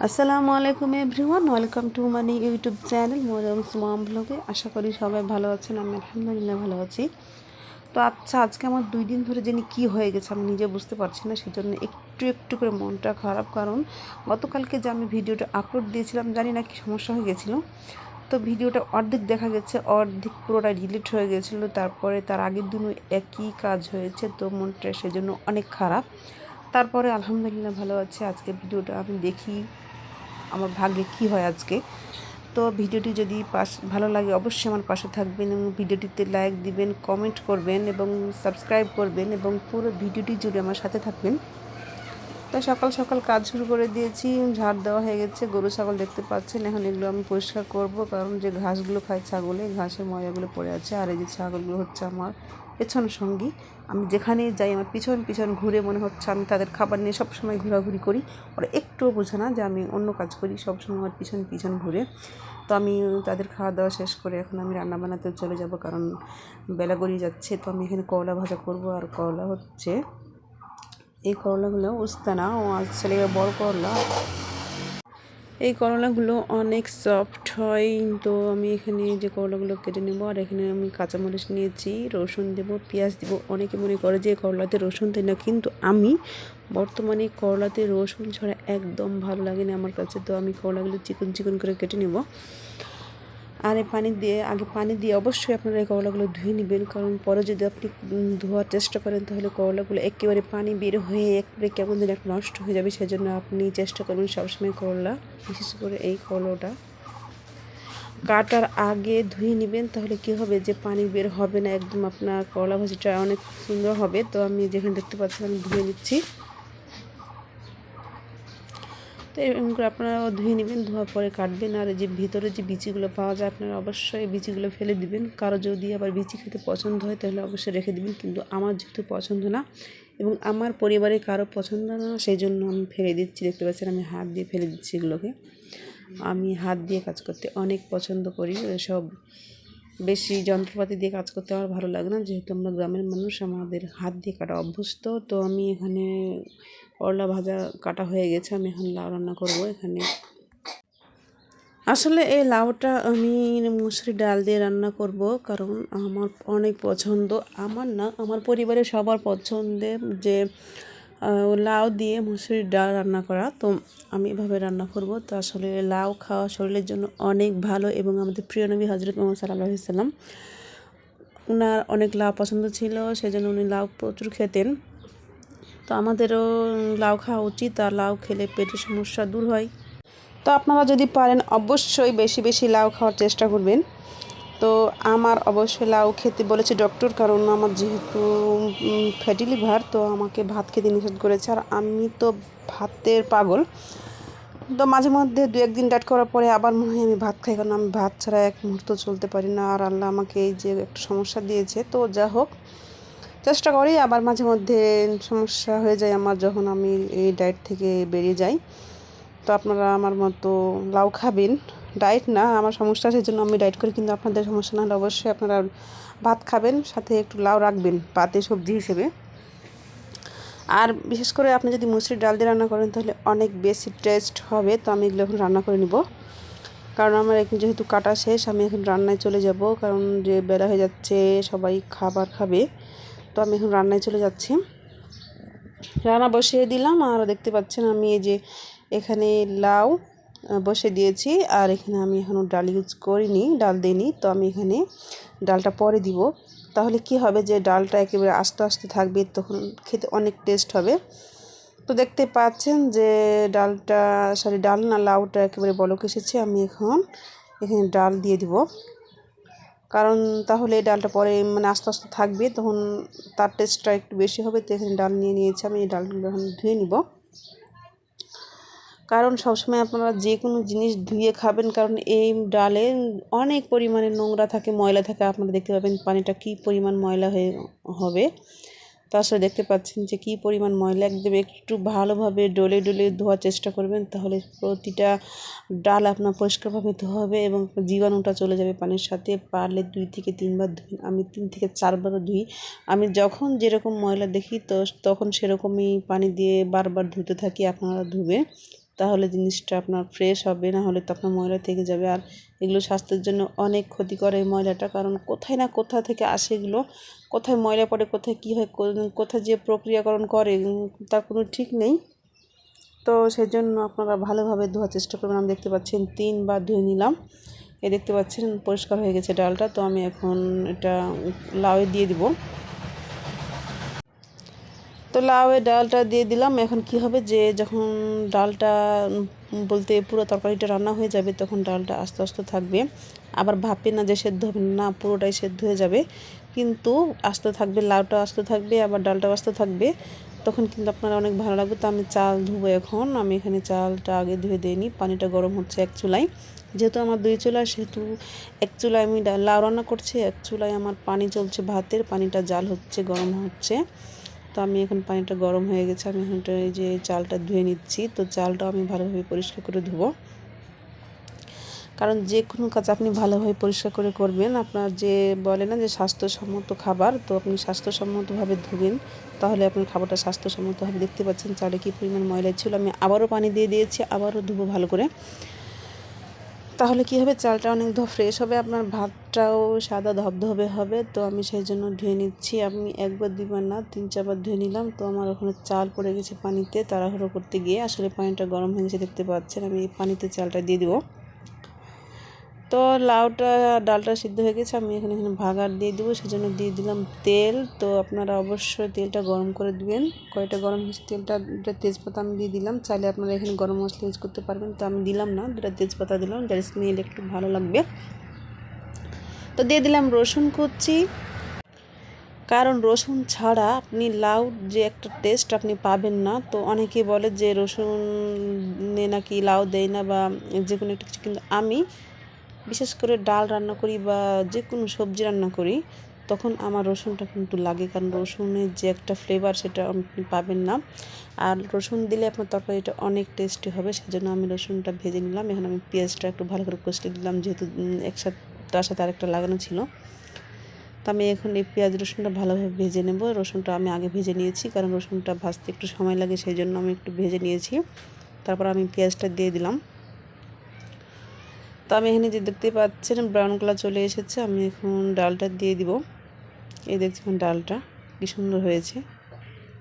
আসসালামু আলাইকুম everyone, welcome to money YouTube channel সুমাম ব্লগে। আশা করি সবাই ভালো আছেন, আমি আলহামদুলিল্লাহ ভালো আছি। তো আচ্ছা আজকে আমার দুই দিন ধরে জানি কী হয়ে গেছে আমি নিজে বুঝতে পারছি না সেই জন্য একটু একটু করে মনটা খারাপ। কারণ গতকালকে যে আমি ভিডিওটা আপলোড দিয়েছিলাম, জানি না কি সমস্যা হয়ে গেছিল। তো ভিডিওটা অর্ধেক দেখা গেছে, অর্ধেক পুরোটা ডিলিট হয়ে গেছিল। তারপরে তার আগের দিনও একই কাজ হয়েছে, তো মনটা সেজন্য অনেক খারাপ। তারপরে আলহামদুলিল্লাহ ভালো আছে। আজকে ভিডিওটা আমি দেখি আমার ভাগ্যে কী হয় আজকে। তো ভিডিওটি যদি পাশ, ভালো লাগে অবশ্যই আমার পাশে থাকবেন এবং ভিডিওটিতে লাইক দিবেন, কমেন্ট করবেন এবং সাবস্ক্রাইব করবেন এবং পুরো ভিডিওটি জুড়ে আমার সাথে থাকবেন। তো সকাল সকাল কাজ শুরু করে দিয়েছি, ঝাড় দেওয়া হয়ে গেছে, গরু, ছাগল দেখতে পাচ্ছেন। এখন এগুলো আমি পরিষ্কার করব, কারণ যে ঘাসগুলো খায় ছাগলে, ঘাসের ময়লাগুলো পড়ে আছে, আর এই যে ছাগলগুলো হচ্ছে আমার পেছন সঙ্গী। আমি যেখানে যাই, আমার পিছন পিছন ঘুরে মনে হচ্ছে আমি তাদের খাবার নিয়ে সবসময় ঘোরাঘুরি করি। ওরা একটুও বোঝে না যে আমি অন্য কাজ করি, সবসময় আমার পিছন পিছন ঘুরে। তো আমি তাদের খাওয়া দাওয়া শেষ করে এখন আমি রান্না বানাতে চলে যাব কারণ বেলা গড়িয়ে যাচ্ছে। তো আমি এখানে করলা ভাজা করব আর করলা হচ্ছে এই করলাগুলো উস্তানা, ও আসলে বড় করলা। এই করলাগুলো অনেক সফট হয়। তো আমি এখানে যে করলাগুলো কেটে নেব, আর এখানে আমি কাঁচামরিচ নিয়েছি, রসুন দেব, পেঁয়াজ দেব। অনেকে মনে করে যে করলাতে রসুন দেয় না, কিন্তু আমি বর্তমানে করলাতে রসুন ছাড়া একদম ভালো লাগে না আমার কাছে। তো আমি করলাগুলো চিকন চিকন করে কেটে নেব। আর এই পানি দিয়ে, আগে পানি দিয়ে অবশ্যই আপনারা এই করলাগুলো ধুয়ে নেবেন। কারণ পরে যদি আপনি ধোয়ার চেষ্টা করেন, তাহলে করলাগুলো একেবারে পানি বের হয়ে একবারে কেমন যেন একটা নষ্ট হয়ে যাবে। সেজন্য আপনি চেষ্টা করবেন সবসময় করলা বিশেষ করে এই করলাটা কাটার আগে ধুয়ে নেবেন, তাহলে কি হবে যে পানি বের হবে না, একদম আপনার করলা ভাজিটা অনেক সুন্দর হবে। তো আমি যেখানে দেখতে পাচ্ছি আমি ধুয়ে নিচ্ছি। তো এরকম করে আপনারা ধুয়ে নেবেন, ধোয়ার পরে কাটবেন। আর যে ভিতরে যে বিচিগুলো পাওয়া যায়, আপনারা অবশ্যই বিচিগুলো ফেলে দিবেন। কারও যদি আবার বিচি খেতে পছন্দ হয়, তাহলে অবশ্যই রেখে দিবেন। কিন্তু আমার যেহেতু পছন্দ না এবং আমার পরিবারে কারও পছন্দ না সেই জন্য আমি ফেলে দিচ্ছি। দেখতে পাচ্ছেন, আমি হাত দিয়ে ফেলে দিচ্ছি এগুলোকে। আমি হাত দিয়ে কাজ করতে অনেক পছন্দ করি। সব বেশি যন্ত্রপাতি দিয়ে কাজ করতে আমার ভালো লাগে না। যেহেতু আমরা গ্রামের মানুষ, আমাদের হাত দিয়ে কাটা অভ্যস্ত, তো আমি এখানে করলা ভাজা কাটা হয়ে গেছে। আমি এখন লাউ রান্না করব এখানে। আসলে এই লাউটা আমি মুসুরি ডাল দিয়ে রান্না করব কারণ আমার অনেক পছন্দ। আমার না, আমার পরিবারের সবার পছন্দের যে লাউ দিয়ে মুসুরির ডাল রান্না করা। তো আমি এভাবে রান্না করব। তো আসলে লাউ খাওয়া শরীরের জন্য অনেক ভালো এবং আমাদের প্রিয় নবী হজরত মোহাম্মদ সাল্লাহ সাল্লাম ওনার অনেক লাউ পছন্দ ছিল, সেজন্য উনি লাউ প্রচুর খেতেন। তো আমাদেরও লাউ খাওয়া উচিত আর লাউ খেলে পেটের সমস্যা দূর হয়। তো আপনারা যদি পারেন অবশ্যই বেশি বেশি লাউ খাওয়ার চেষ্টা করবেন। তো আমার অবশ্যই লাউ খেতে বলেছে ডক্টর কারণ আমার যেহেতু ফ্যাটি লিভার তো আমাকে ভাত খেতে নিষেধ করেছে। আর আমি তো ভাতের পাগল। তো মাঝে মধ্যে দু একদিন ডাট করার পরে আবার মনে হয় আমি ভাত খাই, কারণ আমি ভাত ছাড়া এক মুহূর্ত চলতে পারি না। আর আল্লাহ আমাকে এই যে একটা সমস্যা দিয়েছে, তো যা হোক, চেষ্টা করি। আবার মাঝে মধ্যে সমস্যা হয়ে যায় আমার যখন আমি এই ডায়েট থেকে বেরিয়ে যাই। তো আপনারা আমার মতো লাউ খাবেন। ডায়েট না, আমার সমস্যা সেই জন্য আমি ডায়েট করি, কিন্তু আপনাদের সমস্যা না হলে অবশ্যই আপনারা ভাত খাবেন, সাথে একটু লাউ রাখবেন, পাতে সবজি হিসেবে। আর বিশেষ করে আপনি যদি মুসুরির ডাল দিয়ে রান্না করেন, তাহলে অনেক বেশি টেস্ট হবে, তো আমি এগুলো এখন রান্না করে নিব। কারণ আমার এখন যেহেতু কাটা শেষ, আমি এখন রান্নায় চলে যাব, কারণ যে বেলা হয়ে যাচ্ছে, সবাই খাবার খাবে, তো আমি এখন রান্নায় চলে যাচ্ছি। রান্না বসিয়ে দিলাম, আর দেখতে পাচ্ছেন আমি এই যে এখানে লাউ বসে দিয়েছি। আর এখানে আমি এখনও ডাল ইউজ করিনি, ডাল দিইনি। তো আমি এখানে ডালটা পরে দিব। তাহলে কি হবে যে ডালটা একেবারে আস্তে আস্তে থাকবে, তখন খেতে অনেক টেস্ট হবে। তো দেখতে পাচ্ছেন যে ডালটা সরি ডাল না, লাউটা একেবারে বলক এসেছে। আমি এখন এখানে ডাল দিয়ে দিব। কারণ তাহলে ডালটা পরে মানে আস্তে আস্তে থাকবে, তখন তার টেস্টটা একটু বেশি হবে। তো এখানে ডাল নিয়ে নিয়েছি। আমি এই ডালগুলো এখন ধুয়ে নিব। কারণ সবসময় আপনারা যে কোনো জিনিস ধুয়ে খাবেন, কারণ এই ডালে অনেক পরিমাণে নোংরা থাকে, ময়লা থাকে। আপনারা দেখতে পাবেন পানিটা কী পরিমাণ ময়লা হয়ে হবে। তো আসলে দেখতে পাচ্ছেন যে কী পরিমাণ ময়লা। একদম একটু ভালোভাবে ডলে ডলে ধোয়ার চেষ্টা করবেন, তাহলে প্রতিটা ডাল আপনার পরিষ্কারভাবে ধোয়া হবে এবং জীবাণুটা চলে যাবে পানির সাথে। পারলে দুই থেকে তিনবার ধুই আমি তিন থেকে চারবারও ধুই। আমি যখন যেরকম ময়লা দেখি, তো তখন সেরকমই পানি দিয়ে বারবার ধুতে থাকি, আপনারা ধুবে। তাহলে জিনিসটা আপনার ফ্রেশ হবে না হলে তো আপনার ময়লা থেকে যাবে। আর এগুলো স্বাস্থ্যের জন্য অনেক ক্ষতিকর এই ময়লাটা, কারণ কোথায় না কোথা থেকে আসে এগুলো, কোথায় ময়লা পড়ে, কোথায় কী হয় কোথায় যে প্রক্রিয়াকরণ করে তার কোনো ঠিক নেই। তো সেই জন্য আপনারা ভালোভাবে ধোয়ার চেষ্টা করবেন। আমি দেখতে পাচ্ছেন তিনবার ধুয়ে নিলাম। এ দেখতে পাচ্ছেন পরিষ্কার হয়ে গেছে ডালটা। তো আমি এখন এটা লাউয়ে দিয়ে দিব। তো লাউয়ের ডালটা দিয়ে দিলাম। এখন কি হবে যে যখন ডালটা বলতে পুরো তরকারিটা রান্না হয়ে যাবে তখন ডালটা আস্তে আস্তে থাকবে। আবার ভাপে না যে সেদ্ধ হবে না, পুরোটাই সেদ্ধ হয়ে যাবে। কিন্তু আস্তে থাকবে, লাউটা আস্তে থাকবে, আবার ডালটাও আস্তে থাকবে। তখন কিন্তু আপনার অনেক ভালো লাগবে। তো আমি চাল ধুবো এখন। আমি এখানে চালটা আগে ধুয়ে দিইনি পানিটা গরম হচ্ছে এক চুলায়। যেহেতু আমার দুই চুলা, সেহেতু এক চুলায় আমি লাউ রান্না করছি। এক চুলায় আমার পানি চলছে ভাতের, পানিটা জাল হচ্ছে, গরম হচ্ছে। তো আমি এখন পানিটা গরম হয়ে গেছে, আমি এখন এই যে চালটা ধুয়ে নিচ্ছি। তো চালটা আমি ভালোভাবে পরিষ্কার করে ধুবো। কারণ যে কোনো কাজ আপনি ভালোভাবে পরিষ্কার করে করবেন। আপনার যে বলে না যে স্বাস্থ্যসম্মত খাবার, তো আপনি স্বাস্থ্যসম্মতভাবে ধুবেন। তাহলে আপনার খাবারটা স্বাস্থ্যসম্মতভাবে দেখতে পাচ্ছেন চালে কী পরিমাণ ময়লা ছিল। আমি আবারও পানি দিয়ে দিয়েছি, আবারও ধুবো ভালো করে। তাহলে কী হবে? চালটা অনেক ধ ফ্রেশ হবে, আপনার ভাতটাও সাদা ধবধবে হবে। তো আমি সেই জন্য ধুয়ে নিচ্ছি। আমি একবার দুবার না, তিন, চারবার ধুয়ে নিলাম। তো আমার ওখানে চাল পড়ে গেছে পানিতে, তাড়াহুড়ো করতে গিয়ে। আসলে পানিটা গরম হয়ে গেছে, দেখতে পাচ্ছেন। আমি পানিতে চালটা দিয়ে দিব। তো লাউটা, ডালটা সিদ্ধ হয়ে গেছে, আমি এখানে এখানে ভাগার দিয়ে দেবো, সেজন্য দিয়ে দিলাম তেল। তো আপনারা অবশ্যই তেলটা গরম করে দিবেন। কয়টা গরম হয়েছে তেলটা দুটা তেজপাতা আমি দিয়ে দিলাম। চাইলে আপনারা এখানে গরম মশলা ইউজ করতে পারবেন। তো আমি দিলাম না দুটা তেজপাতা দিলাম, যার স্মেল একটু ভালো লাগবে। তো দিয়ে দিলাম রসুন কুচি। কারণ রসুন ছাড়া আপনি লাউ যে একটা টেস্ট আপনি পাবেন না। তো অনেকে বলে যে রসুন নাকি লাউ দেয় না বা যে কোনো একটা কিছু। কিন্তু আমি বিশেষ করে ডাল রান্না করি বা যে কোনো সবজি রান্না করি, তখন আমার রসুনটা কিন্তু লাগে। কারণ রসুনের যে একটা ফ্লেভার সেটা আপনি পাবেন না। আর রসুন দিলে আপনার তরকারিটা অনেক টেস্টি হবে, সেজন্য আমি রসুনটা ভেজে নিলাম। এখন আমি পেঁয়াজটা একটু ভালো করে কষতে দিলাম, যেহেতু একসাথে, তার সাথে আরেকটা লাগানো ছিল। তো আমি এখন এই পেঁয়াজ রসুনটা ভালোভাবে ভেজে নেব। রসুনটা আমি আগে ভেজে নিয়েছি, কারণ রসুনটা ভাজতে একটু সময় লাগে সেই জন্য আমি একটু ভেজে নিয়েছি। তারপর আমি পেঁয়াজটা দিয়ে দিলাম। তো আমি এখানে যে দেখতে পাচ্ছেন ব্রাউন কালার চলে এসেছে, আমি এখন ডালটা দিয়ে দিব। এই দেখছেন ডালটা, কী সুন্দর হয়েছে।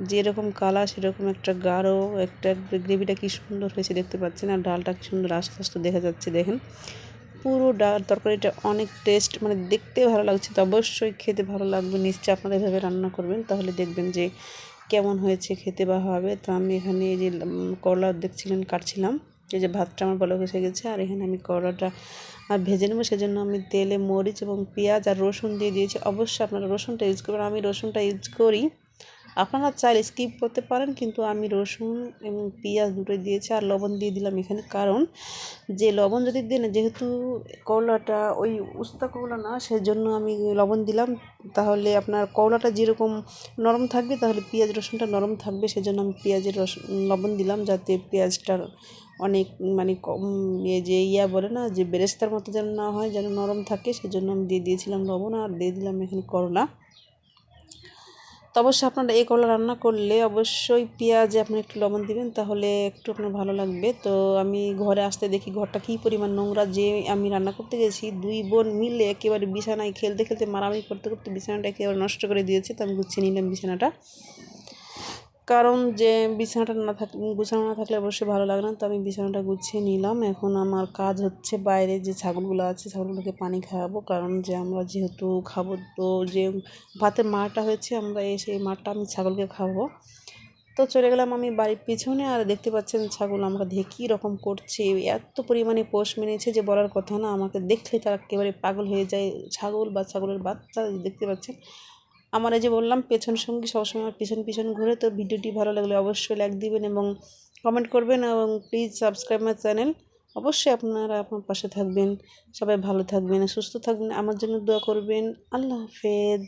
যেরকম কালার সেরকম একটা গাঢ়, একটা গ্রেভিটা কী সুন্দর হয়েছে দেখতে পাচ্ছেন, আর ডালটা কী সুন্দর আস্তে আস্তে দেখা যাচ্ছে, দেখেন। পুরো ডাল তরকারিটা অনেক টেস্ট মানে দেখতে ভালো লাগছে, তো অবশ্যই খেতে ভালো লাগবে, নিশ্চয়ই আপনারা এভাবে রান্না করবেন, তাহলে দেখবেন যে কেমন হয়েছে, খেতে বা হবে। তো আমি এখানে এই যে করলা দেখছিলেন, কাটছিলাম। এই যে ভাতটা আমার বলক এসে গেছে, আর এখানে আমি করলাটা, আর ভেজে নেব সেজন্য আমি তেলে মরিচ এবং পেঁয়াজ আর রসুন দিয়ে দিয়েছি। অবশ্যই আপনারা রসুনটা ইউজ করবেন, আমি রসুনটা ইউজ করি। আপনারা চাইলে স্কিপ করতে পারেন, কিন্তু আমি রসুন এবং পেঁয়াজ দুটো দিয়েছি আর লবণ দিয়ে দিলাম এখানে। কারণ যে লবণ যদি দেন, যেহেতু করলাটা ওই উস্তা করলা না, সেজন্য আমি লবণ দিলাম। তাহলে আপনার করলাটা যেরকম নরম থাকবে, তাহলে পেঁয়াজ রসুনটা নরম থাকবে, সেজন্য আমি পেঁয়াজের রস, লবণ দিলাম যাতে পেঁয়াজটার অনেক মানে কম ইয়ে যে ইয়া বলে না যে বেরেস্তার মতো যেন না হয়, যেন নরম থাকে, সেজন্য আমি দিয়ে দিয়েছিলাম লবণ আর দিয়ে দিলাম এখানে করলা। তো অবশ্যই আপনারা এই করলা রান্না করলে অবশ্যই পেঁয়াজে আপনি একটু লবণ দিবেন, তাহলে একটু আপনার ভালো লাগবে। তো আমি ঘরে আসতে দেখি ঘরটা কী পরিমাণ নোংরা, যে আমি রান্না করতে গেছি, দুই বোন মিলে একেবারে বিছানায় খেলতে খেলতে, মারামারি করতে করতে বিছানাটা একেবারে নষ্ট করে দিয়েছে, তো আমি গুছিয়ে নিলাম বিছানাটা। কারণ যে বিছানাটা না থাক, গুছানো না থাকলে অবশ্যই ভালো লাগে না। তো আমি বিছানাটা গুছিয়ে নিলাম। এখন আমার কাজ হচ্ছে বাইরে যে ছাগলগুলো আছে, ছাগলগুলোকে পানি খাওয়াবো। কারণ যে আমরা যেহেতু খাব, তো যে ভাতের মারটা হয়েছে, আমরা এসে এই মারটা আমি ছাগলকে খাওয়াবো। তো চলে গেলাম আমি বাড়ির পিছনে। আর দেখতে পাচ্ছেন ছাগল আমরা দেখে রকম করছে। এত পরিমাণে পোষ মেনেছে যে বলার কথা না। আমাকে দেখলে তারা একেবারে পাগল হয়ে যায়। ছাগল বা ছাগলের বাচ্চা দেখতে পাচ্ছেন। আমার এই যে বললাম, পেছন সঙ্গী সবসময় পিছন পিছন ঘুরে, তো ভিডিওটি ভালো লাগলে অবশ্যই লাইক দিবেন এবং কমেন্ট করবেন এবং প্লিজ সাবস্ক্রাইব মাই চ্যানেল অবশ্যই আপনারা আপনার পাশে থাকবেন। সবাই ভালো থাকবেন, সুস্থ থাকবেন। আমার জন্য দোয়া করবেন। আল্লাহ হাফেজ।